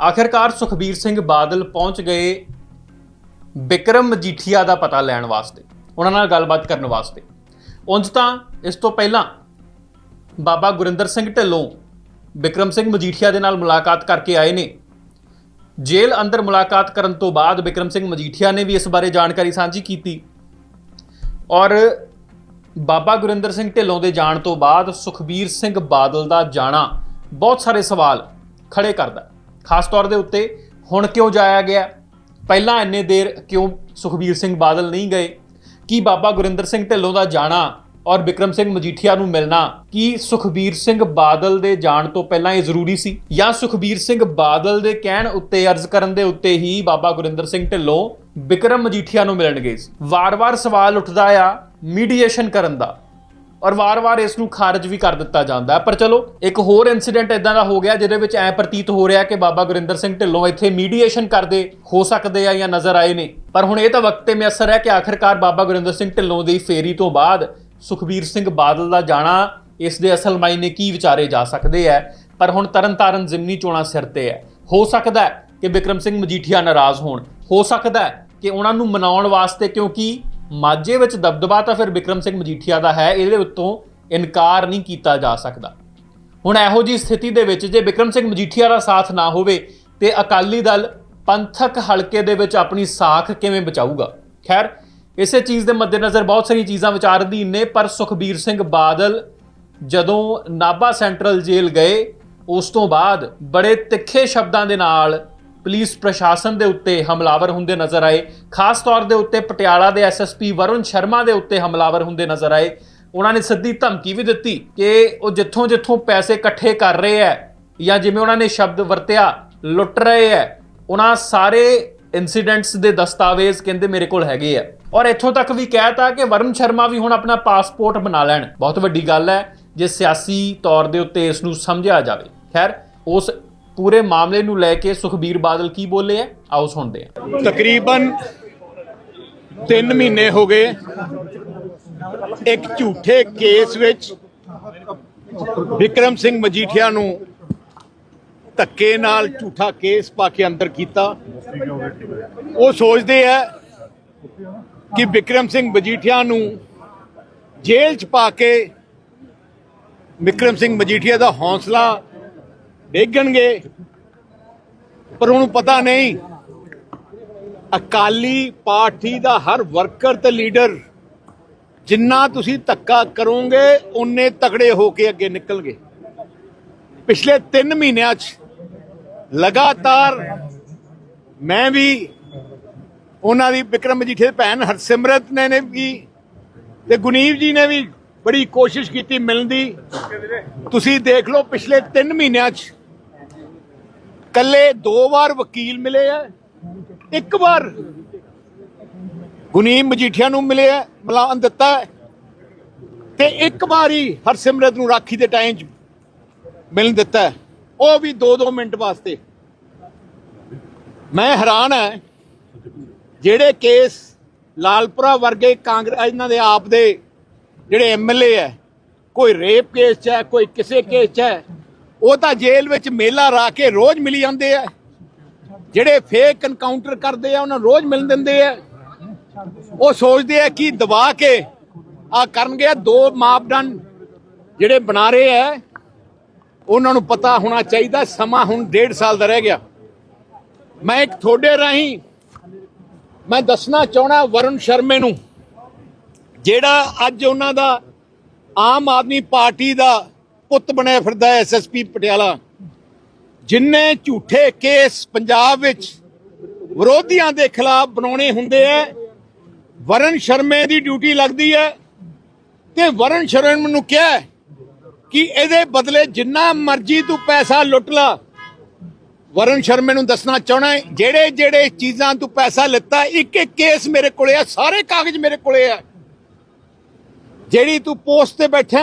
ਆਖਿਰਕਾਰ ਸੁਖਬੀਰ ਸਿੰਘ ਬਾਦਲ ਪਹੁੰਚ ਗਏ ਬਿਕਰਮ ਮਜੀਠੀਆ ਦਾ ਪਤਾ ਲੈਣ ਵਾਸਤੇ, ਉਹਨਾਂ ਨਾਲ ਗੱਲਬਾਤ ਕਰਨ ਵਾਸਤੇ। ਉਂਝ ਤਾਂ ਇਸ ਤੋਂ ਪਹਿਲਾਂ ਬਾਬਾ ਗੁਰਿੰਦਰ ਸਿੰਘ ਢਿੱਲੋਂ ਬਿਕਰਮ ਸਿੰਘ ਮਜੀਠੀਆ ਦੇ ਨਾਲ ਮੁਲਾਕਾਤ ਕਰਕੇ ਆਏ ਨੇ। ਜੇਲ੍ਹ ਅੰਦਰ ਮੁਲਾਕਾਤ ਕਰਨ ਤੋਂ ਬਾਅਦ ਬਿਕਰਮ ਸਿੰਘ ਮਜੀਠੀਆ ਨੇ ਵੀ ਇਸ ਬਾਰੇ ਜਾਣਕਾਰੀ ਸਾਂਝੀ ਕੀਤੀ। ਔਰ ਬਾਬਾ ਗੁਰਿੰਦਰ ਸਿੰਘ ਢਿੱਲੋਂ ਦੇ ਜਾਣ ਤੋਂ ਬਾਅਦ ਸੁਖਬੀਰ ਸਿੰਘ ਬਾਦਲ ਦਾ ਜਾਣਾ ਬਹੁਤ ਸਾਰੇ ਸਵਾਲ ਖੜੇ ਕਰਦਾ। ਖਾਸ ਤੌਰ ਦੇ ਉੱਤੇ ਹੁਣ ਕਿਉਂ ਜਾਇਆ ਗਿਆ? ਪਹਿਲਾਂ ਇੰਨੇ ਦੇਰ ਕਿਉਂ ਸੁਖਬੀਰ ਸਿੰਘ ਬਾਦਲ ਨਹੀਂ ਗਏ? ਕੀ ਬਾਬਾ ਗੁਰਿੰਦਰ ਸਿੰਘ ਢਿੱਲੋਂ ਦਾ ਜਾਣਾ ਔਰ ਵਿਕਰਮ ਸਿੰਘ ਮਜੀਠੀਆ ਨੂੰ ਮਿਲਣਾ, ਕੀ ਸੁਖਬੀਰ ਸਿੰਘ ਬਾਦਲ ਦੇ ਜਾਣ ਤੋਂ ਪਹਿਲਾਂ ਇਹ ਜ਼ਰੂਰੀ ਸੀ? ਜਾਂ ਸੁਖਬੀਰ ਸਿੰਘ ਬਾਦਲ ਦੇ ਕਹਿਣ ਉੱਤੇ, ਅਰਜ਼ ਕਰਨ ਦੇ ਉੱਤੇ ਹੀ ਬਾਬਾ ਗੁਰਿੰਦਰ ਸਿੰਘ ਢਿੱਲੋਂ ਵਿਕਰਮ ਮਜੀਠੀਆ ਨੂੰ ਮਿਲਣ ਗਏ ਸੀ ਵਾਰ-ਵਾਰ ਸਵਾਲ ਉੱਠਦਾ ਆ ਮੀਡੀਏਸ਼ਨ ਕਰਨ ਦਾ। ਔਰ ਵਾਰ-ਵਾਰ ਇਸ ਨੂੰ ਖਾਰਜ ਵੀ ਕਰ ਦਿੱਤਾ ਜਾਂਦਾ ਹੈ। ਪਰ ਚਲੋ, ਇੱਕ ਹੋਰ ਇਨਸੀਡੈਂਟ ਇਦਾਂ ਦਾ ਹੋ ਗਿਆ, ਜਿਹਦੇ ਵਿੱਚ ਐ ਪ੍ਰਤੀਤ ਹੋ ਰਿਹਾ ਕਿ ਬਾਬਾ ਗੁਰਿੰਦਰ ਸਿੰਘ ਢਿੱਲੋਂ ਇੱਥੇ ਮੀਡੀਏਸ਼ਨ ਕਰਦੇ ਹੋ ਸਕਦੇ ਆ ਜਾਂ ਨਜ਼ਰ ਆਏ ਨੇ। ਪਰ ਹੁਣ ਇਹ ਤਾਂ ਵਕਤ ਤੇ ਮਿਅਸਰ ਹੈ ਕਿ ਆਖਿਰਕਾਰ ਬਾਬਾ ਗੁਰਿੰਦਰ ਸਿੰਘ ਢਿੱਲੋਂ ਦੀ ਫੇਰੀ ਤੋਂ ਬਾਅਦ ਸੁਖਬੀਰ ਸਿੰਘ ਬਾਦਲ ਦਾ ਜਾਣਾ ਇਸ ਦੇ ਅਸਲ ਮਾਇਨੇ ਕੀ ਵਿਚਾਰੇ ਜਾ ਸਕਦੇ ਆ। ਪਰ ਹੁਣ ਤਰਨਤਾਰਨ ਜ਼ਿਮਨੀ ਚੋਣਾਂ ਸਿਰ ਤੇ ਹੈ। ਹੋ ਸਕਦਾ ਹੈ ਕਿ ਵਿਕਰਮ ਸਿੰਘ ਮਜੀਠੀਆ ਨਾਰਾਜ਼ ਹੋਣ। ਹੋ ਸਕਦਾ ਹੈ ਕਿ ਉਹਨਾਂ ਨੂੰ ਮਨਾਉਣ ਵਾਸਤੇ ਕਿਉਂਕਿ ਮਾਝੇ ਵਿੱਚ ਦਬਦਬਾ ਤਾਂ ਫਿਰ ਵਿਕਰਮ ਸਿੰਘ ਮਜੀਠੀਆ ਦਾ ਹੈ, ਇਹਦੇ ਉੱਤੋਂ ਇਨਕਾਰ ਨਹੀਂ ਕੀਤਾ ਜਾ ਸਕਦਾ। ਹੁਣ ਇਹੋ ਜੀ ਸਥਿਤੀ ਦੇ ਵਿੱਚ ਜੇ ਵਿਕਰਮ ਸਿੰਘ ਮਜੀਠੀਆ ਦਾ ਸਾਥ ਨਾ ਹੋਵੇ, ਤੇ ਅਕਾਲੀ ਦਲ ਪੰਥਕ ਹਲਕੇ ਦੇ ਵਿੱਚ ਆਪਣੀ ਸਾਖ ਕਿਵੇਂ ਬਚਾਊਗਾ? ਖੈਰ, ਇਸੇ ਚੀਜ਼ ਦੇ ਮੱਦੇਨਜ਼ਰ ਬਹੁਤ ਸਾਰੀਆਂ ਚੀਜ਼ਾਂ ਵਿਚਾਰ ਅਧੀਨ ਨੇ, ਪਰ ਸੁਖਬੀਰ ਸਿੰਘ ਬਾਦਲ ਜਦੋਂ ਨਾਭਾ ਸੈਂਟਰਲ ਜੇਲ੍ਹ ਗਏ, ਉਸ ਤੋਂ ਬਾਅਦ ਬੜੇ ਤਿੱਖੇ ਸ਼ਬਦਾਂ ਦੇ ਨਾਲ ਪੁਲਿਸ ਪ੍ਰਸ਼ਾਸਨ ਦੇ ਉੱਤੇ ਹਮਲਾਵਰ ਹੁੰਦੇ ਨਜ਼ਰ ਆਏ। ਖਾਸ ਤੌਰ ਦੇ ਉੱਤੇ ਪਟਿਆਲਾ ਦੇ ਐਸਐਸਪੀ ਵਰੁਣ ਸ਼ਰਮਾ ਦੇ ਉੱਤੇ ਹਮਲਾਵਰ ਹੁੰਦੇ ਨਜ਼ਰ ਆਏ। ਉਹਨਾਂ ਨੇ ਸਿੱਧੀ ਧਮਕੀ ਵੀ ਦਿੱਤੀ ਕਿ ਉਹ ਜਿੱਥੋਂ ਜਿੱਥੋਂ ਪੈਸੇ ਇਕੱਠੇ ਕਰ ਰਹੇ ਹੈ ਜਾਂ ਜਿਵੇਂ ਉਹਨਾਂ ਨੇ ਸ਼ਬਦ ਵਰਤਿਆ, ਲੁੱਟ ਰਹੇ ਹੈ ਉਹਨਾਂ ਸਾਰੇ ਇਨਸੀਡੈਂਟਸ ਦੇ ਦਸਤਾਵੇਜ਼ ਕਹਿੰਦੇ ਮੇਰੇ ਕੋਲ ਹੈਗੇ ਆ ਔਰ ਇੱਥੋਂ ਤੱਕ ਵੀ ਕਹਿਤਾ ਕਿ ਵਰੁਣ ਸ਼ਰਮਾ ਵੀ ਹੁਣ ਆਪਣਾ ਪਾਸਪੋਰਟ ਬਣਾ ਲੈਣ। ਬਹੁਤ ਵੱਡੀ ਗੱਲ ਹੈ ਜੇ ਸਿਆਸੀ ਤੌਰ ਦੇ ਉੱਤੇ ਇਸ ਨੂੰ ਸਮਝਿਆ ਜਾਵੇ। ਖੈਰ, ਉਸ ਪੂਰੇ ਮਾਮਲੇ ਨੂੰ ਲੈ ਕੇ ਸੁਖਬੀਰ ਬਾਦਲ ਕੀ ਬੋਲੇ ਆ? ਆਓ ਸੁਣਦੇ ਆ ਤਕਰੀਬਨ 3 ਮਹੀਨੇ ਹੋ ਗਏ ਇੱਕ ਝੂਠੇ ਕੇਸ ਵਿੱਚ ਵਿਕਰਮ ਸਿੰਘ ਮਜੀਠੀਆ ਨੂੰ ਧੱਕੇ ਨਾਲ ਝੂਠਾ ਕੇਸ ਪਾ ਕੇ ਅੰਦਰ ਕੀਤਾ। ਉਹ ਸੋਚਦੇ ਆ ਕਿ ਵਿਕਰਮ ਸਿੰਘ ਮਜੀਠੀਆ ਨੂੰ ਜੇਲ੍ਹ 'ਚ ਪਾ ਕੇ ਵਿਕਰਮ ਸਿੰਘ ਮਜੀਠੀਆ ਦਾ ਹੌਸਲਾ ਡੇਗਣਗੇ। ਪਰ ਉਹਨੂੰ ਪਤਾ ਨਹੀਂ। ਅਕਾਲੀ ਪਾਰਟੀ ਦਾ ਹਰ ਵਰਕਰ ਤੇ ਲੀਡਰ ਜਿੰਨਾ ਤੁਸੀਂ ਧੱਕਾ ਕਰੋਗੇ ਉਨੇ ਤਕੜੇ ਹੋ ਕੇ ਅੱਗੇ ਨਿਕਲਗੇ ਪਿਛਲੇ 3 ਮਹੀਨਿਆਂ 'ਚ ਲਗਾਤਾਰ ਮੈਂ ਵੀ ਉਹਨਾਂ ਦੀ ਵਿਕਰਮ ਮਜੀਠੀਆ ਦੀ ਭੈਣ ਹਰਸਿਮਰਤ ਨੇ ਨੇ ਵੀ ਤੇ ਗੁਨੀਵ ਜੀ ਨੇ ਵੀ ਬੜੀ ਕੋਸ਼ਿਸ਼ ਕੀਤੀ ਮਿਲਣ ਦੀ। ਤੁਸੀਂ ਦੇਖ ਲਓ ਪਿਛਲੇ 3 ਮਹੀਨਿਆਂ 'ਚ ਕੱਲੇ ਦੋ ਵਾਰ ਵਕੀਲ ਮਿਲੇ ਆ, ਇੱਕ ਵਾਰ ਗੁਨੀਮ ਮਜੀਠੀਆ ਨੂੰ ਮਿਲੇ ਆ, ਮਿਲਾਨ ਦਿੱਤਾ ਹੈ। ਤੇ ਇੱਕ ਵਾਰੀ ਹਰਸਿਮਰਤ ਨੂੰ ਰਾਖੀ ਦੇ ਟਾਈਮ 'ਚ ਮਿਲਣ ਦਿੱਤਾ ਉਹ ਵੀ 2-2 ਮਿੰਟ ਵਾਸਤੇ ਮੈਂ ਹੈਰਾਨ ਹੈ, ਜਿਹੜੇ ਕੇਸ ਲਾਲਪੁਰਾ ਵਰਗੇ ਕਾਂਗਰਸ, ਇਹਨਾਂ ਦੇ ਆਪ ਦੇ ਜਿਹੜੇ ਐਮਐਲਏ ਹੈ, ਕੋਈ ਰੇਪ ਕੇਸ 'ਚ ਹੈ, ਕੋਈ ਕਿਸੇ ਕੇਸ 'ਚ ਹੈ ਉਹ ਤਾਂ ਜੇਲ੍ਹ ਵਿੱਚ ਮੇਲਾ ਰਾ ਕੇ ਰੋਜ਼ ਮਿਲੀ ਜਾਂਦੇ ਆ। ਜਿਹੜੇ ਫੇਕ ਐਨਕਾਊਂਟਰ ਕਰਦੇ ਆ, ਉਹਨਾਂ ਨੂੰ ਰੋਜ਼ ਮਿਲ ਦਿੰਦੇ ਆ। ਉਹ ਸੋਚਦੇ ਆ ਕਿ ਦਬਾ ਕੇ ਆ ਕਰਨਗੇ ਦੋ ਮਾਪਦੰਡ ਜਿਹੜੇ ਬਣਾ ਰਹੇ ਆ, ਉਹਨਾਂ ਨੂੰ ਪਤਾ ਹੋਣਾ ਚਾਹੀਦਾ, ਸਮਾਂ ਹੁਣ ਡੇਢ ਸਾਲ ਦਾ ਰਹਿ ਗਿਆ। ਮੈਂ ਇੱਕ ਤੁਹਾਡੇ ਰਾਹੀਂ ਮੈਂ ਦੱਸਣਾ ਚਾਹਣਾ ਵਰੁਣ ਸ਼ਰਮੇ ਨੂੰ, ਜਿਹੜਾ ਅੱਜ ਉਹਨਾਂ ਦਾ ਆਮ ਆਦਮੀ ਪਾਰਟੀ ਦਾ ਪੁੱਤ ਬਣਿਆ ਫਿਰਦਾ ਹੈ ਐਸਐਸਪੀ ਪਟਿਆਲਾ। ਜਿੰਨੇ ਝੂਠੇ ਕੇਸ ਪੰਜਾਬ ਵਿੱਚ ਵਿਰੋਧੀਆਂ ਦੇ ਖਿਲਾਫ ਬਣਾਉਣੇ ਹੁੰਦੇ ਐ ਵਰਨ ਸ਼ਰਮੇ ਦੀ ਡਿਊਟੀ ਲੱਗਦੀ ਹੈ ਤੇ ਵਰਨ ਸ਼ਰਮੇ ਨੂੰ ਕਿਹਾ ਕਿ ਇਹਦੇ ਬਦਲੇ ਜਿੰਨਾ ਮਰਜ਼ੀ ਤੂੰ ਪੈਸਾ ਲੁੱਟ ਲਾ। ਵਰਨ ਸ਼ਰਮੇ ਨੂੰ ਦੱਸਣਾ ਚਾਹਣਾ ਜਿਹੜੇ ਜਿਹੜੇ ਚੀਜ਼ਾਂ ਤੂੰ ਪੈਸਾ ਲਿੱਤਾ, ਇੱਕ ਇੱਕ ਕੇਸ ਮੇਰੇ ਕੋਲੇ ਆ, ਸਾਰੇ ਕਾਗਜ਼ ਮੇਰੇ ਕੋਲੇ ਆ। ਜਿਹੜੀ ਤੂੰ ਪੋਸਟ ਤੇ ਬੈਠਾ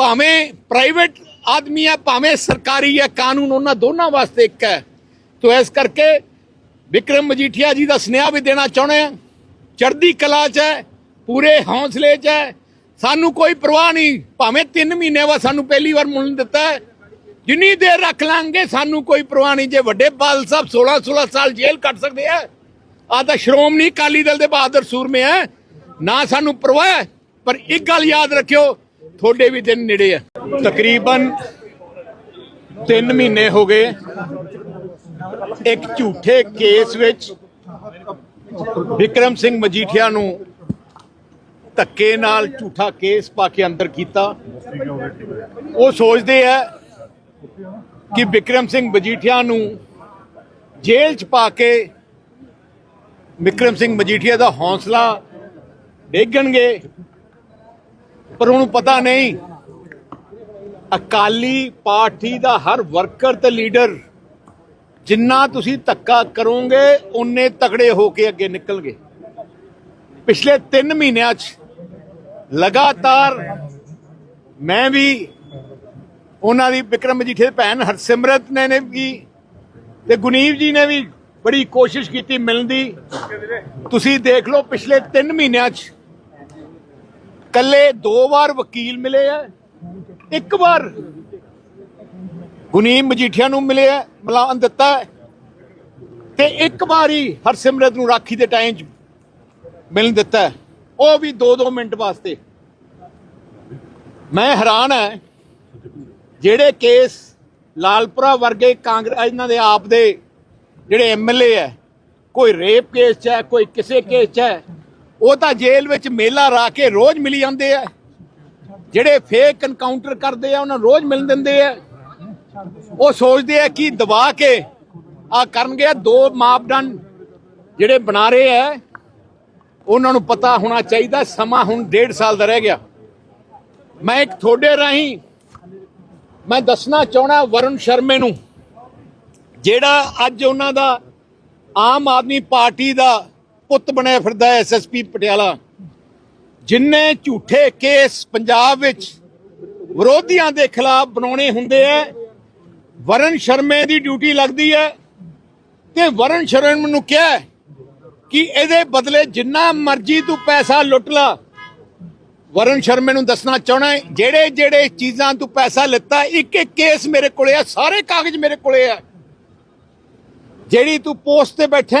ਭਾਵੇਂ ਪ੍ਰਾਈਵੇਟ ਆਦਮੀ ਹੈ ਭਾਵੇਂ ਸਰਕਾਰੀ ਹੈ ਕਾਨੂੰਨ ਉਹਨਾਂ ਦੋਨਾਂ ਵਾਸਤੇ ਇੱਕ ਹੈ। ਤੋ ਇਸ ਕਰਕੇ ਵਿਕਰਮ ਮਜੀਠੀਆ ਜੀ ਦਾ ਸੁਨੇਹਾ ਵੀ ਦੇਣਾ ਚਾਹੁੰਦੇ ਆ। ਚੜ੍ਹਦੀ ਕਲਾ 'ਚ ਹੈ, ਪੂਰੇ ਹੌਸਲੇ 'ਚ ਹੈ। ਸਾਨੂੰ ਕੋਈ ਪਰਵਾਹ ਨਹੀਂ, ਭਾਵੇਂ 3 ਮਹੀਨੇ ਬਾਅਦ ਸਾਨੂੰ ਪਹਿਲੀ ਵਾਰ ਮੁੱਲ ਦਿੱਤਾ ਹੈ। ਜਿੰਨੀ ਦੇਰ ਰੱਖ ਲਾਂਗੇ, ਸਾਨੂੰ ਕੋਈ ਪਰਵਾਹ ਨਹੀਂ। ਜੇ ਵੱਡੇ ਬਾਲ ਸਾਹਿਬ 16 16 ਸਾਲ ਜੇਲ੍ਹ ਕੱਟ ਸਕਦੇ ਆ ਆ ਤਾਂ ਸ਼੍ਰੋਮਣੀ ਅਕਾਲੀ ਦਲ ਦੇ ਬਹਾਦਰ ਸੂਰਮੇ ਆ। ਨਾ ਸਾਨੂੰ ਪਰਵਾਹ ਪਰ ਇੱਕ ਗੱਲ ਯਾਦ ਰੱਖਿਓ ਤੁਹਾਡੇ ਵੀ ਦਿਨ ਨੇੜੇ ਆ। ਤਕਰੀਬਨ 3 ਮਹੀਨੇ ਹੋ ਗਏ ਇੱਕ ਝੂਠੇ ਕੇਸ ਵਿੱਚ ਵਿਕਰਮ ਸਿੰਘ ਮਜੀਠੀਆ ਨੂੰ ਧੱਕੇ ਨਾਲ ਝੂਠਾ ਕੇਸ ਪਾ ਕੇ ਅੰਦਰ ਕੀਤਾ। ਉਹ ਸੋਚਦੇ ਆ ਕਿ ਵਿਕਰਮ ਸਿੰਘ ਮਜੀਠੀਆ ਨੂੰ ਜੇਲ੍ਹ 'ਚ ਪਾ ਕੇ ਵਿਕਰਮ ਸਿੰਘ ਮਜੀਠੀਆ ਦਾ ਹੌਸਲਾ ਡੇਗਣਗੇ। ਪਰ ਉਹਨੂੰ ਪਤਾ ਨਹੀਂ। ਅਕਾਲੀ ਪਾਰਟੀ ਦਾ ਹਰ ਵਰਕਰ ਤੇ ਲੀਡਰ ਜਿੰਨਾ ਤੁਸੀਂ ਧੱਕਾ ਕਰੋਗੇ ਉਨੇ ਤਕੜੇ ਹੋ ਕੇ ਅੱਗੇ ਨਿਕਲਗੇ ਪਿਛਲੇ 3 ਮਹੀਨਿਆਂ 'ਚ ਲਗਾਤਾਰ ਮੈਂ ਵੀ ਉਹਨਾਂ ਦੀ ਵਿਕਰਮ ਮਜੀਠੀਆ ਦੀ ਭੈਣ ਹਰਸਿਮਰਤ ਨੇ ਨੇ ਵੀ ਤੇ ਗੁਨੀਵ ਜੀ ਨੇ ਵੀ ਬੜੀ ਕੋਸ਼ਿਸ਼ ਕੀਤੀ ਮਿਲਣ ਦੀ। ਤੁਸੀਂ ਦੇਖ ਲਓ ਪਿਛਲੇ 3 ਮਹੀਨਿਆਂ 'ਚ ਕੱਲੇ ਦੋ ਵਾਰ ਵਕੀਲ ਮਿਲੇ ਆ, ਇੱਕ ਵਾਰ ਗੁਨੀਮ ਮਜੀਠੀਆ ਨੂੰ ਮਿਲੇ ਮਿਲਿਆ ਬੁਲਾਉਣ ਦਿੱਤਾ ਹੈ। ਤੇ ਇੱਕ ਵਾਰੀ ਹਰਸਿਮਰਤ ਨੂੰ ਰਾਖੀ ਦੇ ਟਾਈਮ 'ਚ ਮਿਲਣ ਦਿੱਤਾ ਉਹ ਵੀ 2-2 ਮਿੰਟ ਵਾਸਤੇ ਮੈਂ ਹੈਰਾਨ ਹੈ, ਜਿਹੜੇ ਕੇਸ ਲਾਲਪੁਰਾ ਵਰਗੇ ਕਾਂਗਰਸ, ਇਹਨਾਂ ਦੇ ਆਪ ਦੇ ਜਿਹੜੇ ਐਮਐਲਏ ਹੈ, ਕੋਈ ਰੇਪ ਕੇਸ 'ਚ ਹੈ, ਕੋਈ ਕਿਸੇ ਕੇਸ 'ਚ ਹੈ ਉਹ ਤਾਂ ਜੇਲ੍ਹ ਵਿੱਚ ਮੇਲਾ ਰਾ ਕੇ ਰੋਜ਼ ਮਿਲੀ ਜਾਂਦੇ ਆ। ਜਿਹੜੇ ਫੇਕ ਐਨਕਾਊਂਟਰ ਕਰਦੇ ਆ, ਉਹਨਾਂ ਨੂੰ ਰੋਜ਼ ਮਿਲ ਦਿੰਦੇ ਆ। ਉਹ ਸੋਚਦੇ ਆ ਕਿ ਦਬਾ ਕੇ ਆ ਕਰਨਗੇ ਦੋ ਮਾਪਦੰਡ ਜਿਹੜੇ ਬਣਾ ਰਹੇ ਆ, ਉਹਨਾਂ ਨੂੰ ਪਤਾ ਹੋਣਾ ਚਾਹੀਦਾ, ਸਮਾਂ ਹੁਣ ਡੇਢ ਸਾਲ ਦਾ ਰਹਿ ਗਿਆ। ਮੈਂ ਇੱਕ ਤੁਹਾਡੇ ਰਾਹੀਂ ਮੈਂ ਦੱਸਣਾ ਚਾਹਣਾ ਵਰੁਣ ਸ਼ਰਮੇ ਨੂੰ, ਜਿਹੜਾ ਅੱਜ ਉਹਨਾਂ ਦਾ ਆਮ ਆਦਮੀ ਪਾਰਟੀ ਦਾ ਪੁੱਤ ਬਣਿਆ ਫਿਰਦਾ ਐਸਐਸਪੀ ਪਟਿਆਲਾ। ਜਿੰਨੇ ਝੂਠੇ ਕੇਸ ਪੰਜਾਬ ਵਿੱਚ ਵਿਰੋਧੀਆਂ ਦੇ ਖਿਲਾਫ ਬਣਾਉਣੇ ਹੁੰਦੇ ਆ ਵਰਨ ਸ਼ਰਮੇ ਦੀ ਡਿਊਟੀ ਲੱਗਦੀ ਹੈ ਤੇ ਵਰਨ ਸ਼ਰਮ ਨੂੰ ਕਿਹਾ ਕਿ ਇਹਦੇ ਬਦਲੇ ਜਿੰਨਾ ਮਰਜ਼ੀ ਤੂੰ ਪੈਸਾ ਲੁੱਟ ਲਾ। ਵਰਨ ਸ਼ਰਮੇ ਨੂੰ ਦੱਸਣਾ ਚਾਹਣਾ ਜਿਹੜੇ ਜਿਹੜੇ ਚੀਜ਼ਾਂ ਤੂੰ ਪੈਸਾ ਲਿੱਤਾ, ਇੱਕ ਇੱਕ ਕੇਸ ਮੇਰੇ ਕੋਲੇ ਆ, ਸਾਰੇ ਕਾਗਜ਼ ਮੇਰੇ ਕੋਲੇ ਆ। ਜਿਹੜੀ ਤੂੰ ਪੋਸਟ ਤੇ ਬੈਠਾ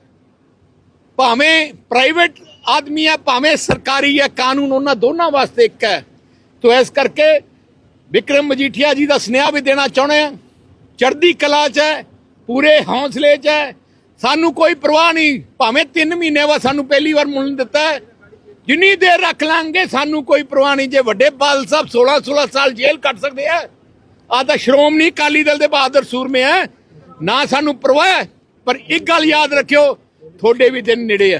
ਭਾਵੇਂ ਪ੍ਰਾਈਵੇਟ ਆਦਮੀ ਹੈ ਭਾਵੇਂ ਸਰਕਾਰੀ ਹੈ ਕਾਨੂੰਨ ਉਹਨਾਂ ਦੋਨਾਂ ਵਾਸਤੇ ਇੱਕ ਹੈ। ਤੋ ਇਸ ਕਰਕੇ ਵਿਕਰਮ ਮਜੀਠੀਆ ਜੀ ਦਾ ਸੁਨੇਹਾ ਵੀ ਦੇਣਾ ਚਾਹੁੰਦੇ ਆ। ਚੜ੍ਹਦੀ ਕਲਾ 'ਚ ਹੈ, ਪੂਰੇ ਹੌਸਲੇ 'ਚ ਹੈ। ਸਾਨੂੰ ਕੋਈ ਪਰਵਾਹ ਨਹੀਂ, ਭਾਵੇਂ 3 ਮਹੀਨੇ ਬਾਅਦ ਸਾਨੂੰ ਪਹਿਲੀ ਵਾਰ ਮੁੱਲ ਦਿੱਤਾ ਹੈ। ਜਿੰਨੀ ਦੇਰ ਰੱਖ ਲਾਂਗੇ, ਸਾਨੂੰ ਕੋਈ ਪਰਵਾਹ ਨਹੀਂ। ਜੇ ਵੱਡੇ ਬਾਲ ਸਾਹਿਬ 16 16 ਸਾਲ ਜੇਲ੍ਹ ਕੱਟ ਸਕਦੇ ਆ ਆ ਤਾਂ ਸ਼੍ਰੋਮਣੀ ਅਕਾਲੀ ਦਲ ਦੇ ਬਹਾਦਰ ਸੂਰਮੇ ਆ। ਨਾ ਸਾਨੂੰ ਪਰਵਾਹ ਪਰ ਇੱਕ ਗੱਲ ਯਾਦ ਰੱਖਿਓ ਤੁਹਾਡੇ ਵੀ ਦਿਨ ਨੇੜੇ ਆ।